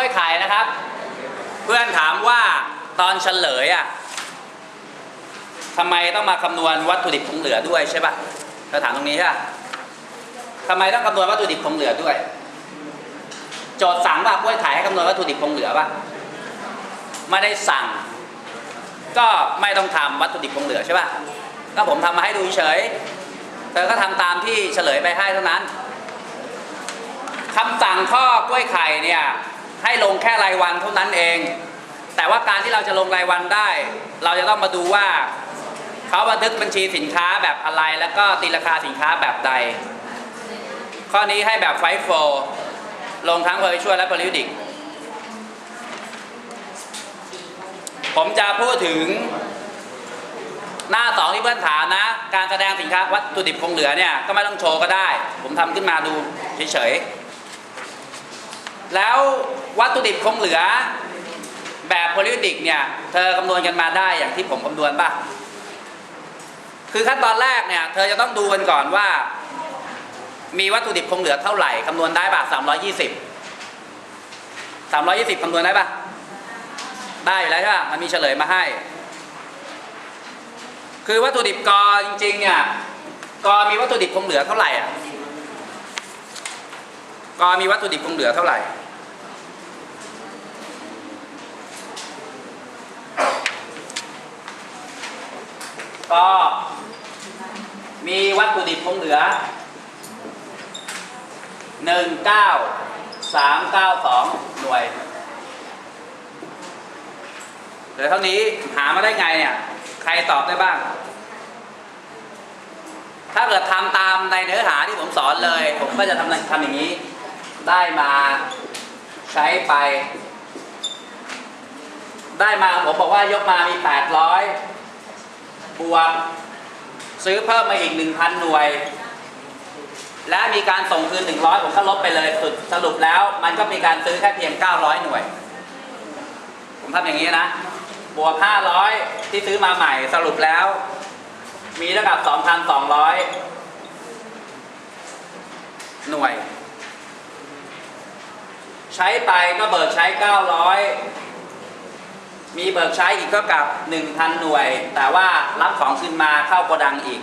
ล้วยไข่นะครับ เพื่อนถามว่าตอนเฉลยอะทำไมต้องมาคำนวณวัตถุดิบคงเหลือด้วยใช่ปะเราถามตรงนี้ใช่ปะทำไมต้องคำนวณวัตถุดิบคงเหลือด้วย โจทย์สั่งว่ากล้วยไข่ให้คำนวณวัตถุดิบคงเหลือปะไม่ได้สั่ง ก็ไม่ต้องทำวัตถุดิบคงเหลือใช่ป่ะก็ผมทำมาให้ดูเฉยเธอก็ทำตามที่เฉลยไปให้เท่านั้นคำสั่งข้อกล้วยไข่เนี่ย ให้ลงแค่รายวันเท่านั้นเอง แต่ว่าการที่เราจะลงรายวันได้ เราจะต้องมาดูว่าเขาบันทึกบัญชีสินค้าแบบอะไร แล้วก็ตีราคาสินค้าแบบใด ข้อนี้ให้แบบไฟโฟลงทั้ง p e r ช่วยและ periodic ผมจะพูดถึงหน้าสองที่เพื่อนถามนะ การแสดงสินค้าวัตถุดิบคงเหลือเนี่ย ก็ไม่ต้องโชว์ก็ได้ ผมทำขึ้นมาดูเฉยๆ แล้ววัตถุดิบคงเหลือแบบโพลิดิกเนี่ย เธอคำนวณกันมาได้อย่างที่ผมคำนวณป่ะ คือขั้นตอนแรกเนี่ย เธอจะต้องดูกันก่อนว่า มีวัตถุดิบคงเหลือเท่าไหร่คำนวณได้ป่ะสามร้อยยี่สิบสามร้อยยี่สิบคำนวณได้ป่ะ ได้อยู่แล้วใช่ป่ะ มันมีเฉลยมาให้ คือวัตถุดิบกอจริงๆเนี่ยกอมีวัตถุดิบคงเหลือเท่าไหร่อะกอมีวัตถุดิบคงเหลือเท่าไหร่ ก็มีวัตถุดิบคงเหลือหนึ่งเก้าสามเก้าสองหน่วยเหลือเท่านี้หามาได้ไงเนี่ย ใครตอบได้บ้าง ถ้าเกิดทำตามในเนื้อหาที่ผมสอนเลย ผมก็จะทำทำอย่างนี้ ได้มาใช้ไป ได้มาผมบอกว่ายกมามี 800 บวก ซื้อเพิ่มมาอีก 1,000 หน่วย และมีการส่งคืน 100 ผมก็ลบไปเลยสุดสรุปแล้ว มันก็มีการซื้อแค่เพียง 900 หน่วย ผมทำอย่างนี้นะ บวก 500 ที่ซื้อมาใหม่สรุปแล้ว มีเท่ากับ 2,200 หน่วย ใช้ไปก็เบิกใช้ 900 มีเบิกใช้อีกเท่ากับ 1,000 หน่วย แต่ว่ารับของคืนมาเข้าโกดังอีก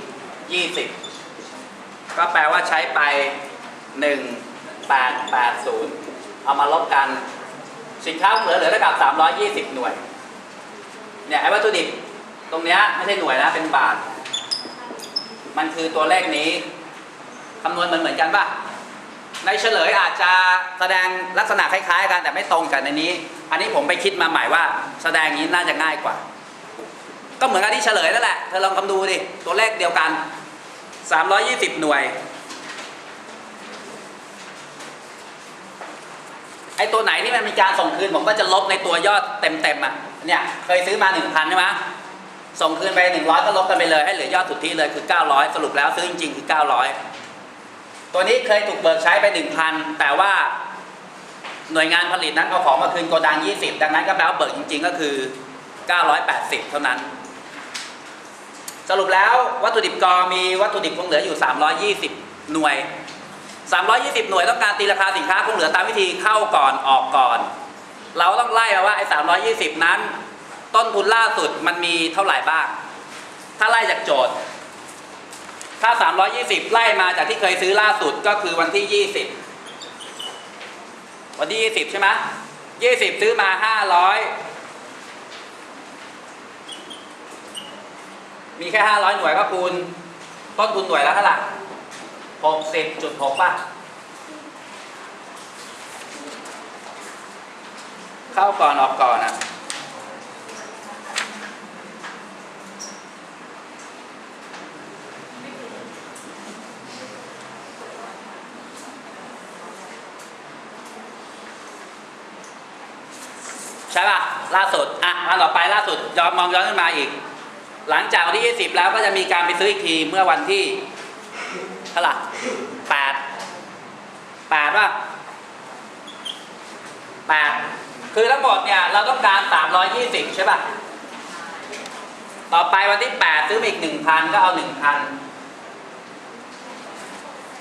20 ก็แปลว่าใช้ไป 1880 เอามาลบกัน สินค้าเหลือเหลือเท่ากับ 320 หน่วย เนี่ยไอ้วัตถุดิบตรงเนี้ยไม่ใช่หน่วยนะ เป็นบาท มันคือตัวเลขนี้คำนวณมันเหมือนกันปะ ในเฉลยอาจจะแสดงลักษณะคล้ายๆ กันแต่ไม่ตรงกันในนี้ อันนี้ผมไปคิดมาใหม่ว่า แสดงงนี้น่าจะง่ายกว่า ก็เหมือนกับที่เฉลยนั่นแหละเธอลองคำดูดิตัวเลขเดียวกัน 320 หน่วยไอตัวไหนที่มันมีการส่งคืนผมก็จะลบในตัวยอดเต็มๆอะเนี่ยเคยซื้อมา 1,000ใช่ไหมส่งคืนไป 100 ก็ลบกันไปเลยให้เหลือยอดสุทธิเลยคือ 900 สรุปแล้วซื้อจริงๆคือ 900 ตัวนี้เคยถูกเบิกใช้ไป 1,000 แต่ว่าหน่วยงานผลิตนั้นเอาของมาคืนโกดัง 20 ดังนั้นก็แปลว่าเบิกจริง ๆ ก็คือ 980 เท่านั้น สรุปแล้ววัตถุดิบกอมีวัตถุดิบคงเหลืออยู่ 320 หน่วย 320 หน่วยต้องการตีราคาสินค้าคงเหลือตามวิธีเข้าก่อนออกก่อน เราต้องไล่มาว่าไอ้320 นั้น ต้นทุนล่าสุดมันมีเท่าไหร่บ้าง ถ้าไล่จากโจทย์ ถ้า 320 ไล่มาจากที่เคยซื้อล่าสุดก็คือวันที่ 20 วันที่ 20 ใช่ไหม20 ซื้อมา 500 มีแค่ 500 หน่วยก็คูณ ต้นทุนหน่วยละเท่าไหร่60.6ป่ะ เข้าก่อนออกก่อนอะ ช่ป่ะล่าสุดอะมาต่อไปล่าสุดย้อนมองย้อนขึ้นมาอีก หลังจากวันที่ 20 แล้วก็จะมีการไปซื้ออีกทีเมื่อวันที่เท่าไหร่แปดแปดป่ะแปดคือทั้งหมดเนี่ยเราต้องการ 320 ใช่ป่ะ ต่อไปวันที่ 8 ซื้อมาอีก 1,000 ก็เอา 1,000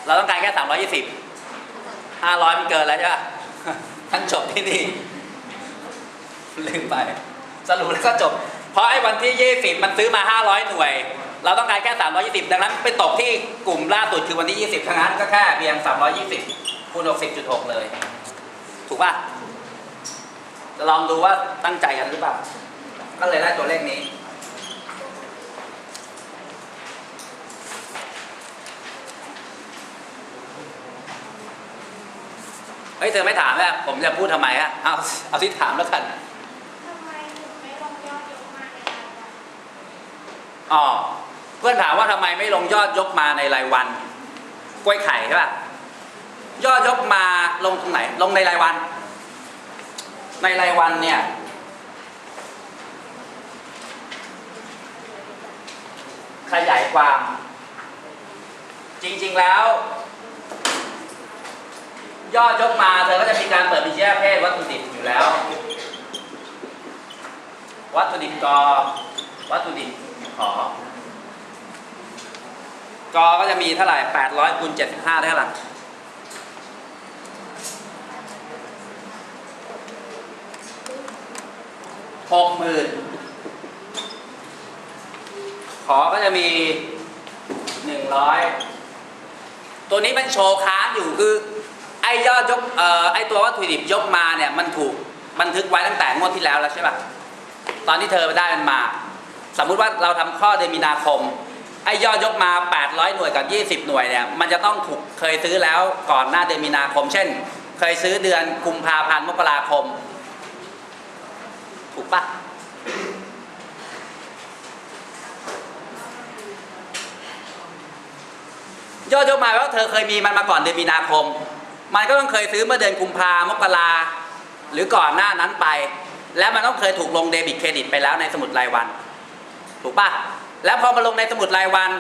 เราต้องการแค่ 320 500 มันเกินแล้วใช่ป่ะท่านจบที่นี่ ลืมไป สรุปแล้วก็จบ เพราะไอ้วันที่ 20 มันซื้อมา 500 หน่วย เราต้องการแค่ 320 ดังนั้นไปตกที่กลุ่มล่าสุดคือวันที่ 20 ทั้งนั้นก็แค่เพียง 320คูณ60.6 เลย ถูกป่ะ จะลองดูว่าตั้งใจกันหรือเปล่า ก็เลยได้ตัวเลขนี้เฮ้ยเธอไม่ถามแล้วผมจะพูดทำไมอะเอาเอาที่ถามแล้วกัน ทำไมถึงไม่ลงยอดยกมาในรายวัน อ๋อเพื่อนถามว่าทำไมไม่ลงยอดยกมาในรายวันกล้วยไข่ใช่ป่ะยอดยกมาลงตรงไหน ลงในรายวัน ในรายวันเนี่ยขยายความ จริงๆแล้ว ยอดยกมาเธอก็จะมีการเปิดบัญชีประเภทวัตถุดิบอยู่แล้ว วัตถุดิบกอวัตถุดิบ ขอกอก็จะมีเท่าไหร่800คูณ75 ได้เท่าไหร่หกหมื่นขอก็จะมี100ตัวนี้มันโชว์ค้างอยู่คือ ไอ้ยอดยกเอ่อไอ้ตัววัตถุดิบยกมาเนี่ยมันถูกบันทึกไว้ตั้งแต่งวดที่แล้วแล้วใช่ป่ะ ตอนที่เธอไปได้มันมา สมมุติว่าเราทำข้อเดือนมีนาคมไอ้ยอดยกมา 800 หน่วยกับ 20 หน่วยเนี่ยมันจะต้องถูกเคยซื้อแล้วก่อนหน้าเดือนมีนาคม เช่น เคยซื้อเดือนกุมภาพันธ์มกราคม ถูกปะยอดยกมาว่าเธอเคยมีมันมาก่อนเดือนมีนาคม มันก็ต้องเคยซื้อเมื่อเดือนกุมภามกราหรือก่อนหน้านั้นไป และมันต้องเคยถูกลงเดบิตเครดิตไปแล้วในสมุดรายวัน ถูกปะแล้วพอมาลงในสมุดรายวัน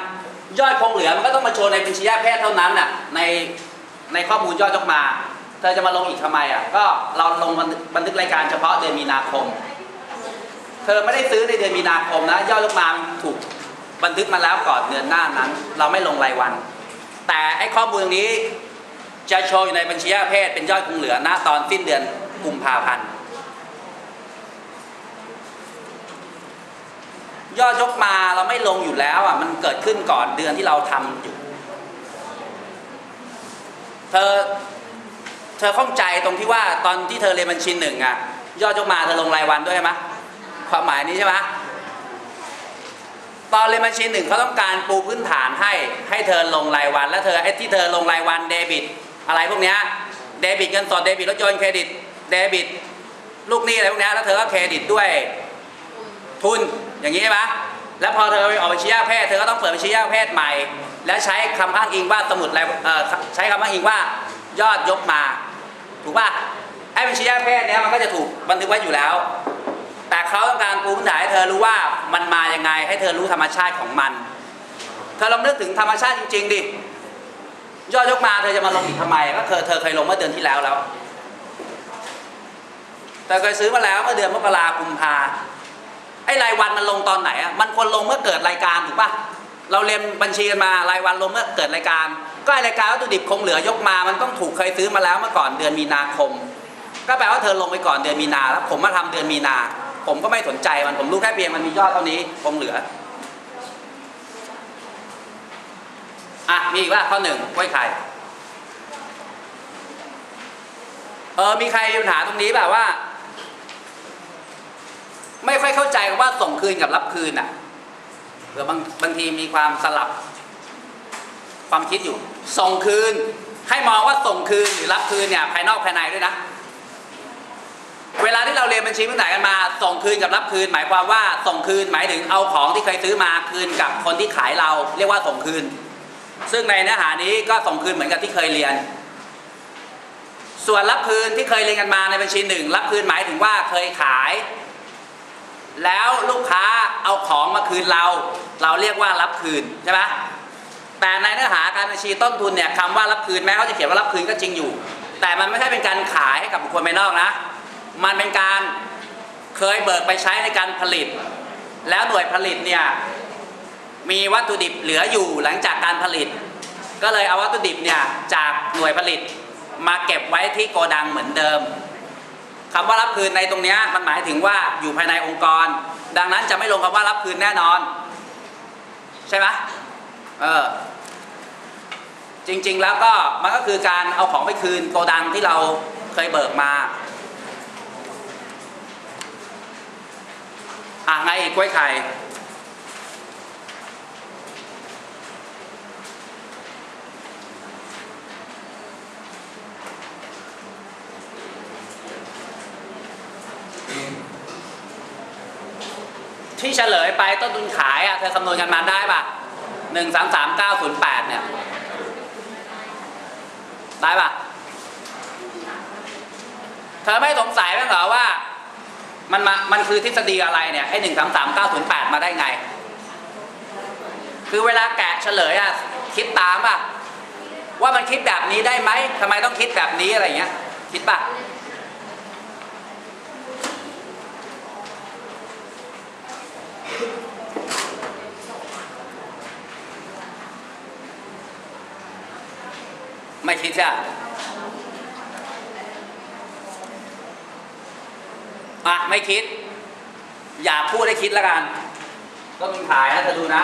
ยอดคงเหลือมันก็ต้องมาโชว์ในบัญชีแพทย์เท่านั้นน่ะในในข้อมูลยอดยกมา เธอจะมาลงอีกทำไมอะก็เราลงบันทึกรายการเฉพาะเดือนมีนาคม เธอไม่ได้ซื้อในเดือนมีนาคมนะยอดยกมาถูกบันทึกมาแล้วก่อนเดือนหน้านั้น เราไม่ลงรายวัน แต่ไอ้ข้อมูลตรงนี้จะโชว์อยู่ในบัญชีแพทย์เป็นยอดคงเหลือณตอนสิ้นเดือนกุมภาพันธ์ ยอดยกมาเราไม่ลงอยู่แล้วอะมันเกิดขึ้นก่อนเดือนที่เราทำอยู่ เธอเธอข้องใจตรงที่ว่าตอนที่เธอเรียนบัญชีหนึ่งอะยอดยกมาเธอลงรายวันด้วยไหมความหมายนี้ใช่ไหมตอนเรียนบัญชีหนึ่งเขาต้องการปูพื้นฐานให้ให้เธอลงรายวัน แล้วเธอไอ้ที่เธอลงรายวันเดบิต อะไรพวกเนี้ยเดบิตเงินสดเดบิตรถยนต์เครดิตเดบิต ลูกหนี้อะไรพวกเนี้ยแล้วเธอก็เครดิตด้วยทุน อย่างนี้ใช่ไหมแล้วพอเธอไปออกบัญชียาเพศเธอก็ต้องเปิดบัญชียาเพศใหม่ และใช้คำอ้างอิงว่าสมุดอะไรใช้คำอ้างอิงว่ายอดยกมา ถูกป่ะไอ้บัญชียาเพศเนี้ยมันก็จะถูกบันทึกไว้อยู่แล้ว แต่เขาต้องการปูพื้นฐานให้เธอรู้ว่ามันมายังไง ให้เธอรู้ธรรมชาติของมัน เธอลองนึกถึงธรรมชาติจริง ๆดิยอดยกมาเธอจะมาลงอีกทำไมก็เธอเธอเคยลงเมื่อเดือนที่แล้วแล้วเธอเคยซื้อมาแล้วเมื่อเดือนมกราคมพา ไอ้รายวันมันลงตอนไหนอะมันควรลงเมื่อเกิดรายการถูกปะเราเรียนบัญชีกันมารายวันลงเมื่อเกิดรายการ ก็ไอรายการวัตถุดิบคงเหลือยกมา มันต้องถูกเคยซื้อมาแล้วเมื่อก่อนเดือนมีนาคม ก็แปลว่าเธอลงไปก่อนเดือนมีนาแล้วผมมาทำเดือนมีนา ผมก็ไม่สนใจมันผมรู้แค่เพียงมันมียอดเท่านี้คงเหลืออะมีอีกว่าข้อหนึ่งกล้วยไข่เออมีใครมีปัญหาตรงนี้แบบว่า ไม่ค่อยเข้าใจว่าส่งคืนกับรับคืนอะเผื่อบางบางทีมีความสลับ ความคิดอยู่ ส่งคืน ให้มองว่าส่งคืนหรือรับคืนเนี่ยภายนอกภายในด้วยนะ เวลาที่เราเรียนบัญชีพื้นฐานกันมา ส่งคืนกับรับคืน หมายความว่าส่งคืนหมายถึงเอาของที่เคยซื้อมาคืนกับคนที่ขายเราเรียกว่าส่งคืน ซึ่งในเนื้อหานี้ก็ส่งคืนเหมือนกับที่เคยเรียนส่วนรับคืนที่เคยเรียนกันมาในบัญชีหนึ่งรับคืนหมายถึงว่าเคยขาย แล้วลูกค้าเอาของมาคืนเรา เราเรียกว่ารับคืนใช่ไหมแต่ในเนื้อหาการบัญชีต้นทุนเนี่ยคำว่ารับคืนแม้เขาจะเขียนว่ารับคืนก็จริงอยู่ แต่มันไม่ใช่เป็นการขายให้กับบุคคลภายนอกนะ มันเป็นการเคยเบิกไปใช้ในการผลิต แล้วหน่วยผลิตเนี่ยมีวัตถุดิบเหลืออยู่หลังจากการผลิต ก็เลยเอาวัตถุดิบเนี่ยจากหน่วยผลิตมาเก็บไว้ที่โกดังเหมือนเดิม คำว่ารับคืนในตรงนี้มันหมายถึงว่าอยู่ภายในองค์กร ดังนั้นจะไม่ลงคำว่ารับคืนแน่นอน ใช่ไหมเออจริง ๆ แล้วก็มันก็คือการเอาของไปคืนโกดังที่เราเคยเบิกมาอะไงอีกกล้วยไข่ ที่เฉลยไปต้นทุนขายอะเธอคำนวณกันมาได้ป่ะหนึ่งสามสามเก้าศูนย์แปดเนี่ย ได้ป่ะ เธอไม่สงสัยบ้างเหรอว่า มันมามันคือทฤษฎีอะไรเนี่ยไอ้หนึ่งสามสามเก้าศูนย์แปดมาได้ไง คือเวลาแกะเฉลยอะคิดตามป่ะ ว่ามันคิดแบบนี้ได้ไหมทำไมต้องคิดแบบนี้อะไรเงี้ย คิดป่ะ ไม่คิดใช่ไหมอะไม่คิด อย่าพูดให้คิดแล้วกัน ก็มึงถ่ายนะเธอดูนะ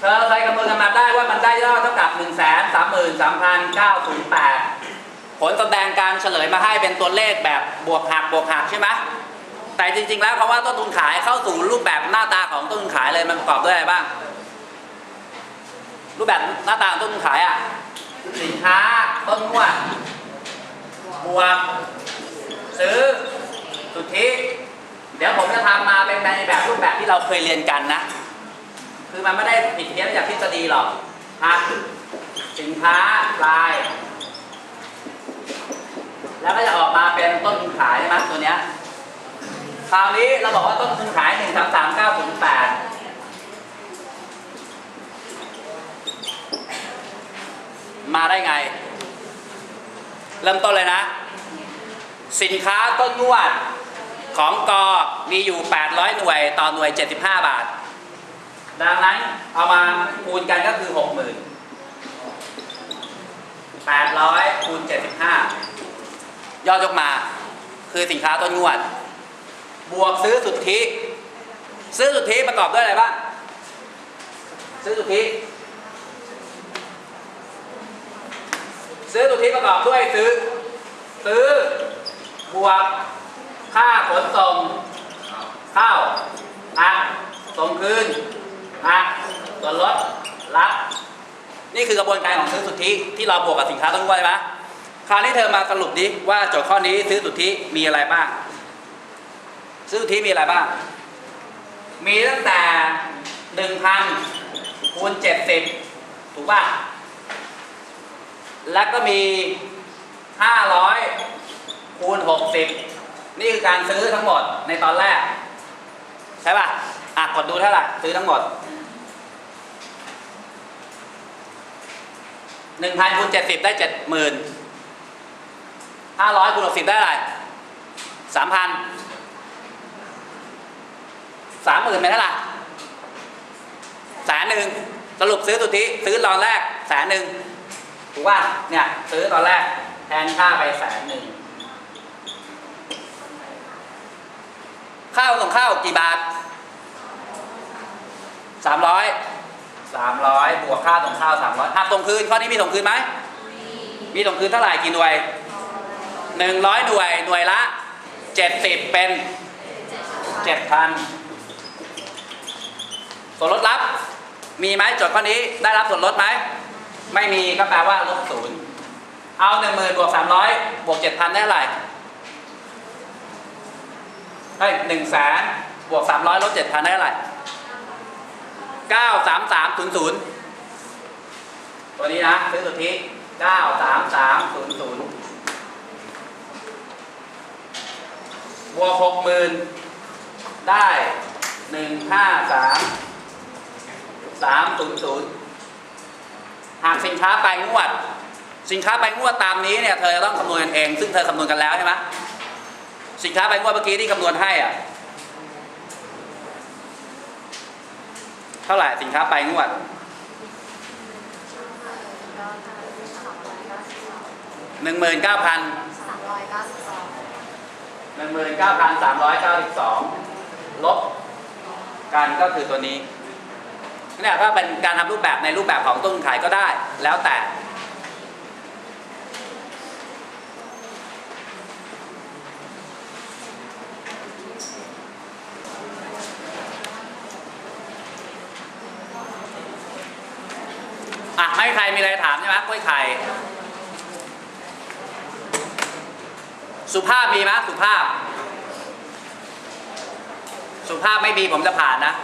เธอเคยคำนวณกันมาได้ว่ามันได้ยอดเท่ากับ1 3 3 3 9 0 8 ผลแสดงการเฉลยมาให้เป็นตัวเลขแบบบวกหักบวกหักใช่ไหมแต่จริง ๆ แล้วคำว่าต้นทุนขายเข้าสู่รูปแบบหน้าตาของต้นทุนขายเลยมันประกอบด้วยอะไรบ้าง รูปแบบหน้าตาของต้นทุนขายอะสินค้าต้นงวดบวกซื้อสุทธิเดี๋ยวผมจะทำมาเป็นในแบบรูปแบบที่เราเคยเรียนกันนะ คือมันไม่ได้ผิดเพี้ยนจากทฤษฎีหรอกหักสินค้าราย แล้วก็จะออกมาเป็นต้นทุนขายใช่ไหมตัวเนี้ยคราวนี้เราบอกว่าต้นทุนขาย1 3 3 9 0 8มา มาได้ไง เริ่มต้นเลยนะ สินค้าต้นงวดของกอมีอยู่ 800 หน่วย ต่อหน่วย 75 บาท ดังนั้นเอามาคูณกันก็คือ 60,000 800คูณ75 ยอดยกมา คือสินค้าต้นงวด บวกซื้อสุทธิ ซื้อสุทธิประกอบด้วยอะไรบ้าง ซื้อสุทธิ ซื้อสุทธิประกอบด้วยซื้อ ซื้อบวกค่าขนส่งเข้าหักส่งคืนหักส่วนลดรับนี่คือกระบวนการของซื้อสุทธิที่เราบวกกับสินค้าต้นกล้วยใช่ไหมคราวนี้เธอมาสรุปดิว่าโจทย์ข้อนี้ซื้อสุทธิมีอะไรบ้าง ซื้อสุทธิมีอะไรบ้าง มีตั้งแต่หนึ่งพันคูณเจ็ดสิบถูกป่ะ แล้วก็มี 500คูณ60 นี่คือการซื้อทั้งหมดในตอนแรก ใช่ป่ะ อะกดดูเท่าไหร่ซื้อทั้งหมด 1,000คูณ70 ได้ 70,000 500คูณ60 ได้อะไร3,000 30,000เป็นเท่าไหร่แสนหนึ่งสรุปซื้อสุทธิซื้อตอนแรกแสนหนึ่ง ถูกป่ะเนี่ยซื้อตอนแรกแทนค่าไปแสนหนึ่งข้าวส่งข้าวกี่บาทสามร้อยสามร้อยบวกค่าส่งข้าวสามร้อยหักส่งคืนข้อนี้มีส่งคืนไหมมีส่งคืนเท่าไหร่กี่หน่วยหนึ่งร้อยหน่วยหน่วยละเจ็ดสิบเป็นเจ็ดพันส่วนลดรับ มีไหมโจทย์ข้อนี้ได้รับส่วนลดไหม ไม่มีก็แปลว่าลบศูนย์เอาหนึ่งหมื่นบวกสามร้อยบวกเจ็ดพันได้เท่าไหร่เฮ้ยหนึ่งแสนบวกสามร้อยลบเจ็ดพันได้เท่าไหร่เก้าสามสามศูนย์ศูนย์ตัวนี้นะซื้อสุทธิเก้าสามสามศูนย์ศูนย์บวกหกหมื่นได้หนึ่งห้าสามสามศูนย์ศูนย์ หากสินค้าไปงวด สินค้าไปงวดตามนี้เนี่ยเธอจะต้องคำนวณเอง ซึ่งเธอคำนวณกันแล้วใช่ไหมสินค้าไปงวดเมื่อกี้ที่คำนวณให้อะเท่าไหร่สินค้าไปงวดหนึ่งหมื่นเก้าพันหนึ่งหมื่นเก้าพันสามร้อยเก้าสิบสองลบกันก็คือตัวนี้ เนี่ยถ้าเป็นการทำรูปแบบในรูปแบบของต้นขายก็ได้ แล้วแต่ อะไม่ใครมีอะไรถามใช่ไหมกล้วยไข่สุภาพมีไหมสุภาพ สุภาพไม่มีผมจะผ่านนะ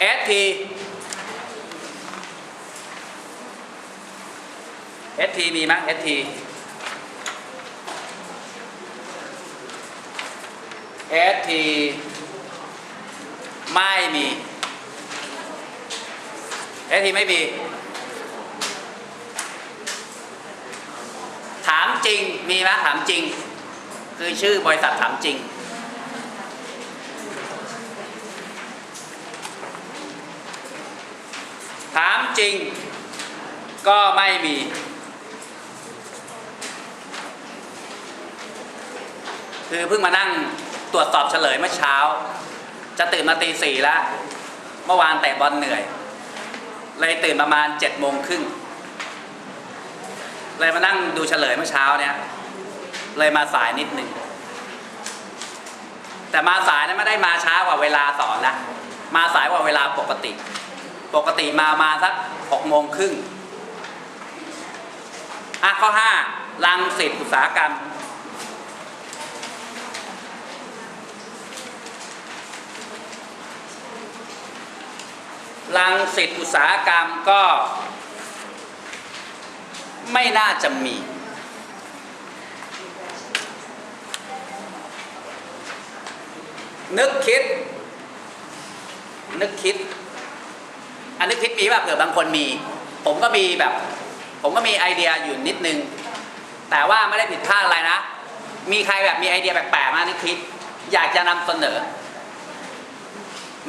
ST ST มีไหม ST ST ไม่มี ST ไม่มี ถามจริงมีไหมถามจริง คือชื่อบริษัทถามจริง ถาม จริง ก็ไม่มี คือเพิ่งมานั่งตรวจสอบเฉลยเมื่อเช้า จะตื่นมาตีสี่แล้ว เมื่อวานเตะบอลเหนื่อย เลยตื่นประมาณเจ็ดโมงครึ่งเลยมานั่งดูเฉลยเมื่อเช้าเนี่ย เลยมาสายนิดหนึ่งแต่มาสายนั้นไม่ได้มาช้ากว่าเวลาสอนนะมาสายกว่าเวลาปกติ ปกติมามาสักหกโมงครึ่งอะข้อห้าลังสิตอุตสาหกรรม ลังสิตอุตสาหกรรมก็ ไม่น่าจะมีนึกคิด นึกคิด อันนึกคิดมีแบบเผื่อบางคนมี ผมก็มีแบบ ผมก็มีไอเดียอยู่นิดนึง แต่ว่าไม่ได้ผิดพลาดอะไรนะ มีใครแบบมีไอเดียแปลกๆมานึกคิด อยากจะนำเสนอ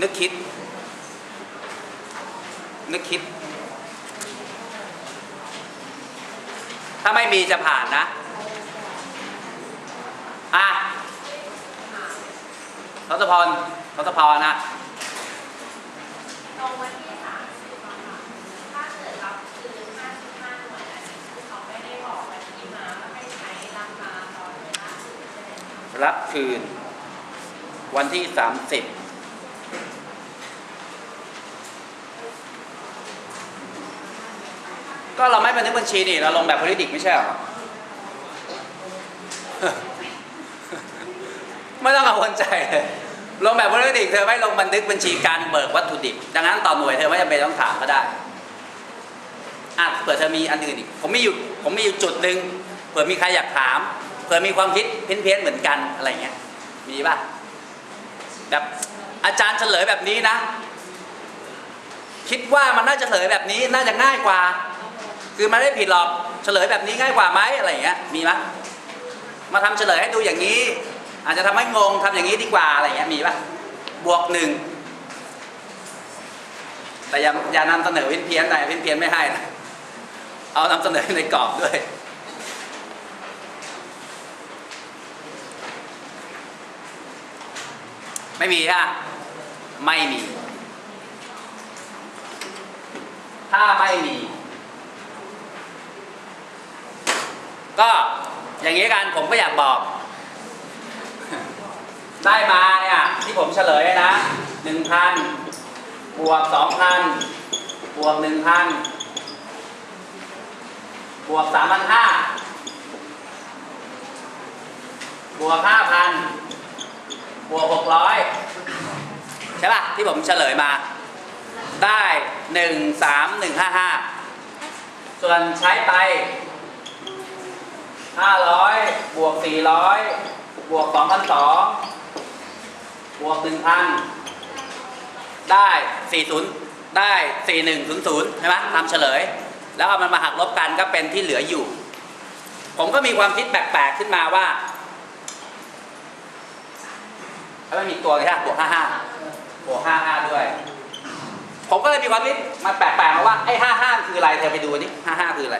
นึกคิด นึกคิด ถ้าไม่มีจะผ่านนะ อะทศพรทศพรนะตรงวันที่ รับคืน วันที่สามสิบก็เราไม่บันทึกบัญชีนี่ เราลงแบบ p o l i t i c ไม่ใช่หรอ ไม่ต้องกังวลใจเลยลงแบบ p o l i t i c เธอไม่ลงบันทึกบัญชีการเบิกวัตถุดิบ ดังนั้นต่อหน่วยเธอไม่จำเป็นต้องถามก็ได้อะเผื่อเธอมีอันอื่นอีก ผมมีอยู่ผมมีอยู่จุดหนึ่งเผื่อมีใครอยากถาม เผื่อมีความคิดเพี้ยนๆเหมือนกันอะไรเงี้ยมีป่ะแบบอาจารย์เฉลยแบบนี้นะ คิดว่ามันน่าจะเฉลยแบบนี้น่าจะง่ายกว่า คือมันไม่ได้ผิดหรอกเฉลยแบบนี้ง่ายกว่าไหมอะไรเงี้ยมีไหมมาทำเฉลยให้ดูอย่างนี้ อาจจะทำให้งงทำอย่างนี้ดีกว่าอะไรเงี้ยมีป่ะบวกหนึ่งแต่อย่าอย่านำเสนอเพี้ยนๆนเพี้ยนไม่ให้นะเอานำเสนอในกรอบด้วย ไม่มีฮะไม่มี ถ้าไม่มี ก็อย่างนี้กันผมก็อยากบอก ได้มาเนี่ยที่ผมเฉลยนะหนึ่งพันบวกสองพันบวกหนึ่งพันบวกสามพันห้าบวกห้าพัน บวกหกร้อยใช่ป่ะ ที่ผมเฉลยมา ได้หนึ่งสามหนึ่งห้าห้าส่วนใช้ไปห้าร้อยบวกสี่ร้อยบวกสองพันสองบวกหนึ่งพันได้สี่ศูนย์ได้สี่หนึ่งศูนย์ศูนย์ใช่ไหมทำเฉลย แล้วเอามันมาหักลบกันก็เป็นที่เหลืออยู่ ผมก็มีความคิดแปลกๆขึ้นมาว่า แล้วมันมีตัวไรฮะบวกห้าห้าบวกห้าห้าด้วย ผมก็เลยมีความคิดมาแปลกๆมาว่าไอ้ห้าห้าคืออะไรเธอไปดูนี่ห้าห้าคืออะไร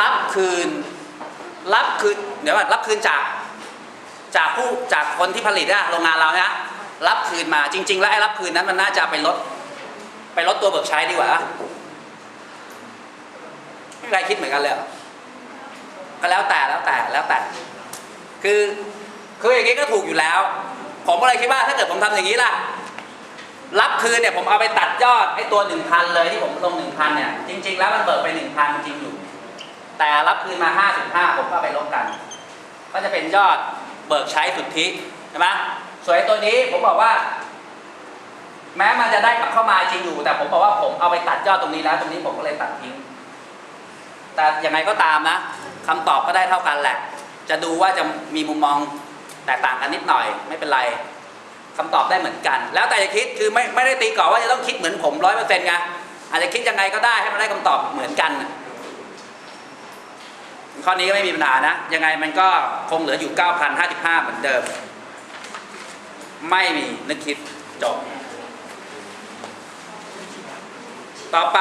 รับคืน รับคืน เดี๋ยวก่อนรับคืนจาก จากผู้จากคนที่ผลิตนะโรงงานเรานะรับคืนมาจริง ๆ แล้วไอ้รับคืนนั้นมันน่าจะไปลด ไปลดตัวเบิกใช้ดีกว่าไม่มีใครคิดเหมือนกันเลยก็แล้วแต่แล้วแต่แล้วแต่ คือ คืออย่างนี้ก็ถูกอยู่แล้ว ผมก็เลยคิดว่าถ้าเกิดผมทำอย่างนี้ล่ะ รับคืนเนี่ยผมเอาไปตัดยอดไอ้ตัวหนึ่งพันเลยที่ผมลงหนึ่งพันเนี่ยจริง ๆ แล้วมันเบิกไปหนึ่งพันจริงอยู่ แต่รับคืนมาห้าสิบห้าผมก็ไปลบกัน ก็จะเป็นยอดเบิกใช้สุทธิใช่ไหมส่วนไอ้ตัวนี้ผมบอกว่า แม้มันจะได้กลับเข้ามาจริงอยู่ แต่ผมบอกว่าผมเอาไปตัดยอดตรงนี้แล้ว ตรงนี้ผมก็เลยตัดทิ้ง แต่ยังไงก็ตามนะคำตอบก็ได้เท่ากันแหละ จะดูว่าจะมีมุมมอง แตกต่างกันนิดหน่อยไม่เป็นไรคำตอบได้เหมือนกัน แล้วแต่จะคิดคือไม่ไม่ได้ตีกรอบว่าจะต้องคิดเหมือนผมร้อยเปอร์เซ็นต์ไงอาจจะคิดยังไงก็ได้ให้มันได้คำตอบเหมือนกัน ข้อนี้ก็ไม่มีปัญหานะ ยังไงมันก็คงเหลืออยู่ 9,055 เหมือนเดิม ไม่มีนึกคิดจบ ต่อไป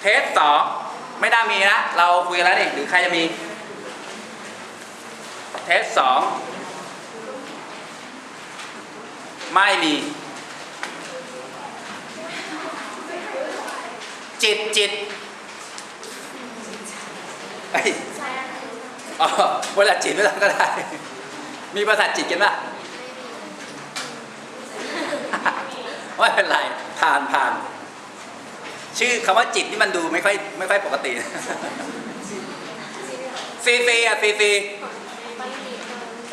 เทสสองไม่น่ามีนะ เราคุยกันแล้วนี่หรือใครจะมี เทสสองไม่มี จิตจิตไอ้ยอ๋อเวลาจิตไม่ต้องก็ได้ มีประสาทจิตกันป่ะไม่เป็นไรผ่านผ่าน ชื่อคำว่าจิตนี่มันดูไม่ค่อยไม่ค่อยปกติซีซีอะซีซี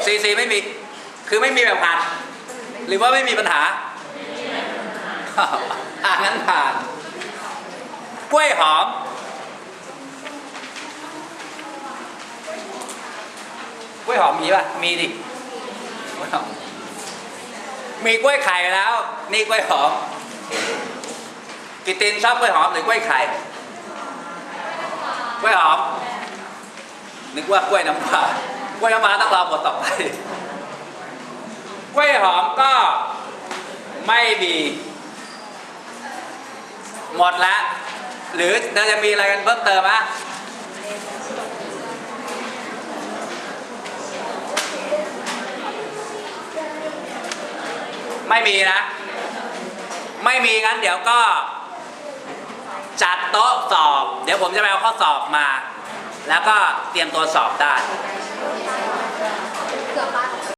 ซีซีไม่มี คือไม่มีแบบผ่าน หรือว่าไม่มีปัญหาอ่างั้นผ่าน กล้วยหอม กล้วยหอมมีป่ะ มีดิ กล้วยหอม มีกล้วยไข่แล้ว นี่กล้วยหอม กิตินชอบกล้วยหอมหรือกล้วยไข่ กล้วยหอม นึกว่ากล้วยน้ำว้า กล้วยน้ำว้าต้องรอบทต่อไป กล้วยหอมก็ไม่มี หมดแล้วหรือเราจะมีอะไรกันเพิ่มเติมไหมไม่มีนะ ไม่มีงั้นเดี๋ยวก็ จัดโต๊ะสอบ เดี๋ยวผมจะไปเอาข้อสอบมา แล้วก็เตรียมตัวสอบได้